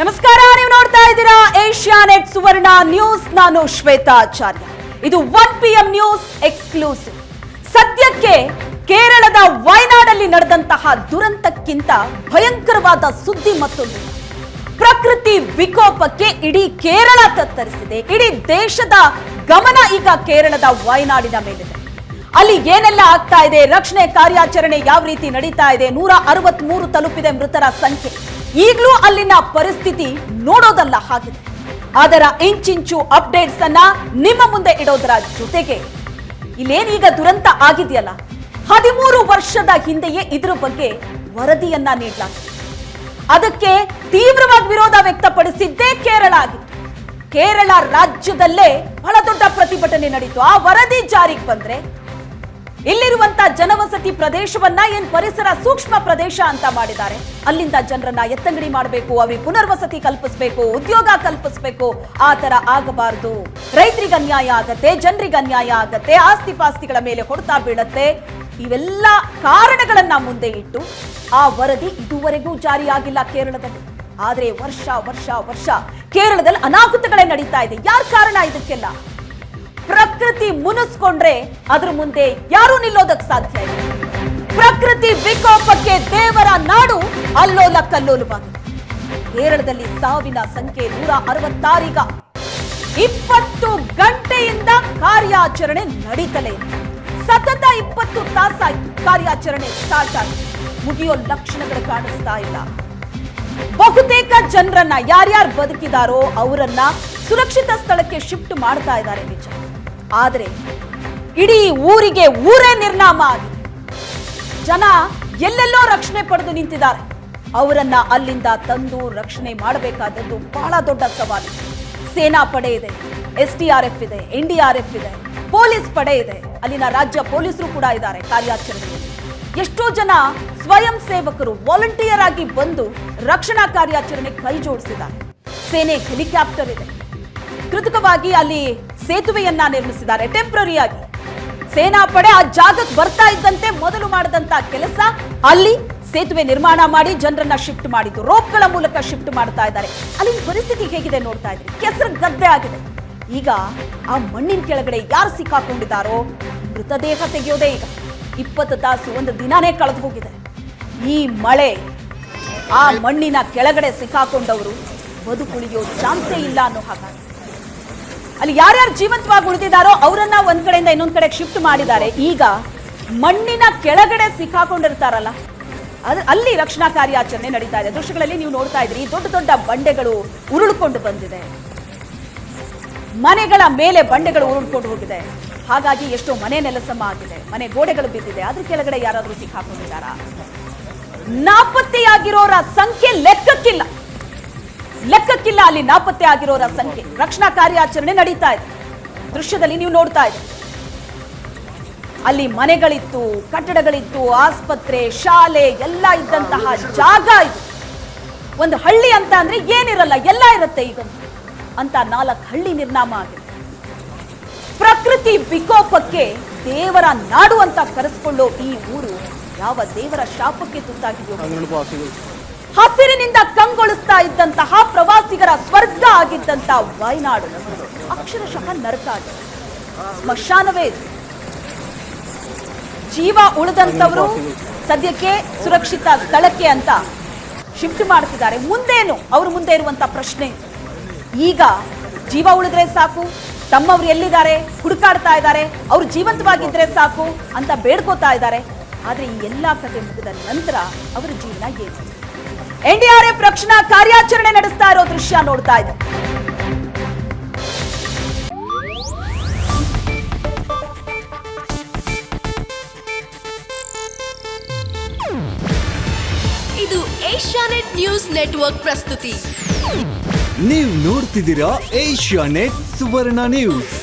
ನಮಸ್ಕಾರ, ನೀವು ನೋಡ್ತಾ ಇದ್ದೀರಾ ಏಷ್ಯಾ ನೆಟ್ ಸುವರ್ಣ ನ್ಯೂಸ್. ನಾನು ಶ್ವೇತಾಚಾರ್ಯ ಇದು one P M news exclusive. ಸದ್ಯಕ್ಕೆ ಕೇರಳದ ವಯನಾಡಲ್ಲಿ ನಡೆದಂತಹ ದುರಂತಕ್ಕಿಂತ ಭಯಂಕರವಾದ ಸುದ್ದಿ ಮತ್ತೊಂದು. ಪ್ರಕೃತಿ ವಿಕೋಪಕ್ಕೆ ಇಡೀ ಕೇರಳ ತತ್ತರಿಸಿದೆ. ಇಡೀ ದೇಶದ ಗಮನ ಈಗ ಕೇರಳದ ವಯನಾಡಿನ ಮೇಲಿದೆ. ಅಲ್ಲಿ ಏನೆಲ್ಲ ಆಗ್ತಾ ಇದೆ? ರಕ್ಷಣೆ ಕಾರ್ಯಾಚರಣೆ ಯಾವ ರೀತಿ ನಡೀತಾ ಇದೆ? ನೂರ ಅರವತ್ತ್ ಮೂರು ತಲುಪಿದೆ ಮೃತರ ಸಂಖ್ಯೆ. ಈಗಲೂ ಅಲ್ಲಿನ ಪರಿಸ್ಥಿತಿ ನೋಡೋದಲ್ಲ ಹಾಗಿದೆ ಅದರ ಇಂಚಿಂಚು ಅಪ್ಡೇಟ್ಸ್ ಅನ್ನ ನಿಮ್ಮ ಮುಂದೆ ಇಡೋದರ ಜೊತೆಗೆ. ಇಲ್ಲೇನೀಗ ದುರಂತ ಆಗಿದೆಯಲ್ಲ? ಹದಿಮೂರು ವರ್ಷದ ಹಿಂದೆಯೇ ಇದ್ರ ಬಗ್ಗೆ ವರದಿಯನ್ನ ನೀಡಲಾಗಿದೆ ಅದಕ್ಕೆ ತೀವ್ರವಾಗಿ ವಿರೋಧ ವ್ಯಕ್ತಪಡಿಸಿದ್ದೇ ಕೇರಳ ಆಗಿತ್ತು. ಕೇರಳ ರಾಜ್ಯದಲ್ಲೇ ಬಹಳ ದೊಡ್ಡ ಪ್ರತಿಭಟನೆ ನಡೀತು. ಆ ವರದಿ ಜಾರಿಗೆ ಬಂದ್ರೆ ಇಲ್ಲಿರುವಂತ ಜನವಸತಿ ಪ್ರದೇಶವನ್ನ ಏನ್ ಪರಿಸರ ಸೂಕ್ಷ್ಮ ಪ್ರದೇಶ ಅಂತ ಮಾಡಿದ್ದಾರೆ. ಅಲ್ಲಿಂದ ಜನರನ್ನ ಎತ್ತಂಗಡಿ ಮಾಡಬೇಕು ಅವರಿಗೆ ಪುನರ್ವಸತಿ ಕಲ್ಪಿಸಬೇಕು, ಉದ್ಯೋಗ ಕಲ್ಪಿಸಬೇಕು, ಆ ತರ ಆಗಬಾರದು. ರೈತರಿಗೆ ಅನ್ಯಾಯ ಆಗತ್ತೆ, ಜನರಿಗೆ ಅನ್ಯಾಯ ಆಗತ್ತೆ ಆಸ್ತಿ ಪಾಸ್ತಿಗಳ ಮೇಲೆ ಹೊಡೆತ ಬೀಳತ್ತೆ. ಇವೆಲ್ಲ ಕಾರಣಗಳನ್ನ ಮುಂದೆ ಇಟ್ಟು ಆ ವರದಿ ಇದುವರೆಗೂ ಜಾರಿಯಾಗಿಲ್ಲ ಕೇರಳದಲ್ಲಿ. ಆದ್ರೆ ವರ್ಷ ವರ್ಷ ವರ್ಷ ಕೇರಳದಲ್ಲಿ ಅನಾಹುತಗಳೇ ನಡೀತಾ ಇದೆ. ಯಾರ್ ಕಾರಣ ಇದಕ್ಕೆಲ್ಲ? ಪ್ರಕೃತಿ ಮುನಿಸ್ಕೊಂಡ್ರೆ ಅದ್ರ ಮುಂದೆ ಯಾರು ನಿಲ್ಲೋದಕ್ ಸಾಧ್ಯ ಇಲ್ಲ. ಪ್ರಕೃತಿ ವಿಕೋಪಕ್ಕೆ ದೇವರ ನಾಡು ಅಲ್ಲೋಲ ಕಲ್ಲೋಲವಾಗಿದೆ. ಕೇರಳದಲ್ಲಿ ಸಾವಿನ ಸಂಖ್ಯೆ ನೂರ ಅರವತ್ತಾರೀಗ ಇಪ್ಪತ್ತು ಗಂಟೆಯಿಂದ ಕಾರ್ಯಾಚರಣೆ ನಡೀತಲೇ ಸತತ ಇಪ್ಪತ್ತು ತಾಸಾಯ್ತು ಕಾರ್ಯಾಚರಣೆ ಸ್ಟಾರ್ಟ್ ಆಗಿ ಮುಗಿಯೋ ಲಕ್ಷಣಗಳು ಕಾಣಿಸ್ತಾ ಇಲ್ಲ. ಬಹುತೇಕ ಜನರನ್ನ ಯಾರ್ಯಾರು ಬದುಕಿದಾರೋ ಅವರನ್ನ ಸುರಕ್ಷಿತ ಸ್ಥಳಕ್ಕೆ ಶಿಫ್ಟ್ ಮಾಡ್ತಾ ಇದ್ದಾರೆ ನಿಜ. ಆದ್ರೆ ಇಡೀ ಊರಿಗೆ ಊರೇ ನಿರ್ನಾಮ ಆಗಿದೆ. ಜನ ಎಲ್ಲೆಲ್ಲೋ ರಕ್ಷಣೆ ಪಡೆದು ನಿಂತಿದ್ದಾರೆ. ಅವರನ್ನ ಅಲ್ಲಿಂದ ತಂದು ರಕ್ಷಣೆ ಮಾಡಬೇಕಾದದ್ದು ಬಹಳ ದೊಡ್ಡ ಸವಾಲು. ಸೇನಾ ಪಡೆ ಇದೆ, ಎಸ್ ಟಿ ಆರ್ ಎಫ್ ಇದೆ, ಎನ್ ಡಿ ಆರ್ ಎಫ್ ಇದೆ, ಪೊಲೀಸ್ ಪಡೆ ಇದೆ. ಅಲ್ಲಿನ ರಾಜ್ಯ ಪೊಲೀಸರು ಕೂಡ ಇದ್ದಾರೆ ಕಾರ್ಯಾಚರಣೆಯಲ್ಲಿ. ಎಷ್ಟೋ ಜನ ಸ್ವಯಂ ಸೇವಕರು ವಾಲಂಟಿಯರ್ ಆಗಿ ಬಂದು ರಕ್ಷಣಾ ಕಾರ್ಯಾಚರಣೆ ಕೈ ಜೋಡಿಸಿದ್ದಾರೆ ಸೇನೆ ಹೆಲಿಕಾಪ್ಟರ್ ಇದೆ ಕೃತಕವಾಗಿ ಅಲ್ಲಿ ಸೇತುವೆಯನ್ನ ನಿರ್ಮಿಸಿದ್ದಾರೆ. ಟೆಂಪ್ರರಿಯಾಗಿ ಸೇನಾ ಪಡೆ ಆ ಜಾಗಕ್ಕೆ ಬರ್ತಾ ಇದ್ದಂತೆ ಮೊದಲು ಮಾಡಿದಂತ ಕೆಲಸ, ಅಲ್ಲಿ ಸೇತುವೆ ನಿರ್ಮಾಣ ಮಾಡಿ ಜನರನ್ನ ಶಿಫ್ಟ್ ಮಾಡಿದ್ದು, ರೋಪ್ಗಳ ಮೂಲಕ ಶಿಫ್ಟ್ ಮಾಡ್ತಾ ಇದ್ದಾರೆ. ಅಲ್ಲಿನ ಪರಿಸ್ಥಿತಿ ಹೇಗಿದೆ ನೋಡ್ತಾ ಇದ್ರಿ? ಕೆಸರು ಗದ್ದೆ ಆಗಿದೆ. ಈಗ ಆ ಮಣ್ಣಿನ ಕೆಳಗಡೆ ಯಾರು ಸಿಕ್ಕಾಕೊಂಡಿದ್ದಾರೋ ಮೃತದೇಹ ತೆಗೆಯೋದೇ ಈಗ ಇಪ್ಪತ್ತು ತಾಸು ಒಂದು ದಿನಾನೇ ಕಳೆದು ಹೋಗಿದೆ. ಈ ಮಳೆ ಆ ಮಣ್ಣಿನ ಕೆಳಗಡೆ ಸಿಕ್ಕಾಕೊಂಡವರು ಬದುಕುಳಿಯೋ ಚಾನ್ಸೇ ಇಲ್ಲ ಅನ್ನೋ ಹಾಗಾಗಿ ಅಲ್ಲಿ ಯಾರ್ಯಾರು ಜೀವಂತವಾಗಿ ಉಳಿದಿದ್ದಾರೋ ಅವರನ್ನ ಒಂದ್ ಕಡೆಯಿಂದ ಇನ್ನೊಂದ್ ಕಡೆ ಶಿಫ್ಟ್ ಮಾಡಿದ್ದಾರೆ. ಈಗ ಮಣ್ಣಿನ ಕೆಳಗಡೆ ಸಿಕ್ಕಾಕೊಂಡಿರ್ತಾರಲ್ಲ ಅಲ್ಲಿ ರಕ್ಷಣಾ ಕಾರ್ಯಾಚರಣೆ ನಡೀತಾ ಇದೆ. ದೃಶ್ಯಗಳಲ್ಲಿ ನೀವು ನೋಡ್ತಾ ಇದ್ರಿ ದೊಡ್ಡ ದೊಡ್ಡ ಬಂಡೆಗಳು ಉರುಳ್ಕೊಂಡು ಬಂದಿದೆ. ಮನೆಗಳ ಮೇಲೆ ಬಂಡೆಗಳು ಉರುಳ್ಕೊಂಡು ಹೋಗಿದೆ. ಹಾಗಾಗಿ ಎಷ್ಟೋ ಮನೆ ನೆಲಸಮ ಆಗಿದೆ, ಮನೆ ಗೋಡೆಗಳು ಬಿದ್ದಿದೆ. ಅದ್ರ ಕೆಳಗಡೆ ಯಾರಾದರೂ ಸಿಕ್ಕಾಕೊಂಡಿದ್ದಾರಾ? ನಾಪತ್ತೆಯಾಗಿರೋರ ಸಂಖ್ಯೆ ಲೆಕ್ಕಕ್ಕಿಲ್ಲ. ಲೆಕ್ಕಕ್ಕಿಲ್ಲ, ಅಲ್ಲಿ ನಾಪತ್ತೆ ಆಗಿರೋರ ಸಂಖ್ಯೆ. ರಕ್ಷಣಾ ಕಾರ್ಯಾಚರಣೆ ನಡೀತಾ ಇದೆ. ದೃಶ್ಯದಲ್ಲಿ ನೀವು ನೋಡ್ತಾ ಇದೆ ಅಲ್ಲಿ ಮನೆಗಳಿತ್ತು, ಕಟ್ಟಡಗಳಿತ್ತು, ಆಸ್ಪತ್ರೆ, ಶಾಲೆ, ಎಲ್ಲ ಇದ್ದಂತಹ ಜಾಗ ಇದು. ಒಂದು ಹಳ್ಳಿ ಅಂತ ಅಂದ್ರೆ ಏನಿರಲ್ಲ, ಎಲ್ಲ ಇರುತ್ತೆ ಈಗ. ಅಂತ ನಾಲ್ಕು ಹಳ್ಳಿ ನಿರ್ನಾಮ ಆಗಿದೆ. ಪ್ರಕೃತಿ ವಿಕೋಪಕ್ಕೆ ದೇವರ ನಾಡು ಅಂತ ಕರೆಸ್ಕೊಳ್ಳೋ ಈ ಊರು ಯಾವ ದೇವರ ಶಾಪಕ್ಕೆ ತುತ್ತಾಗಿದೆಯೋ ಹಸಿರಿನಿಂದ ಕಂಗೊಳಿಸ್ತಾ ಇದ್ದಂತಹ ಪ್ರವಾಸಿಗರ ಸ್ವರ್ಗ ಆಗಿದ್ದಂತ ವಯನಾಡು ಅಕ್ಷರಶಃ ನರಕ ಆಗಿದೆ ಸ್ಮಶಾನವೇ ಜೀವ ಉಳಿದಂತವರು ಸದ್ಯಕ್ಕೆ ಸುರಕ್ಷಿತ ಸ್ಥಳಕ್ಕೆ ಅಂತ ಶಿಫ್ಟ್ ಮಾಡ್ತಿದ್ದಾರೆ. ಮುಂದೇನು? ಅವ್ರ ಮುಂದೆ ಇರುವಂತ ಪ್ರಶ್ನೆ. ಈಗ ಜೀವ ಉಳಿದ್ರೆ ಸಾಕು, ತಮ್ಮವ್ರು ಎಲ್ಲಿದ್ದಾರೆ, ಹುಡುಕಾಡ್ತಾ ಇದ್ದಾರೆ, ಅವ್ರು ಜೀವಂತವಾಗಿದ್ರೆ ಸಾಕು ಅಂತ ಬೇಡ್ಕೋತಾ ಇದ್ದಾರೆ. ಆದರೆ ಈ ಎಲ್ಲಾ ಕತೆ ಮುಗಿದ ನಂತರ ಅವರ ಜೀವನ ಏನು? ಎನ್ಡಿಆರ್ಎಫ್ ರಕ್ಷಣಾ ಕಾರ್ಯಾಚರಣೆ ನಡೆಸ್ತಾ ಇರೋ ದೃಶ್ಯ ನೋಡ್ತಾ ಇದೆ. ಇದು ಏಷ್ಯಾನೆಟ್ ನ್ಯೂಸ್ ನೆಟ್ವರ್ಕ್ ಪ್ರಸ್ತುತಿ. ನೀವು ನೋಡ್ತಿದ್ದೀರಾ ಏಷ್ಯಾನೆಟ್ ಸುವರ್ಣ ನ್ಯೂಸ್.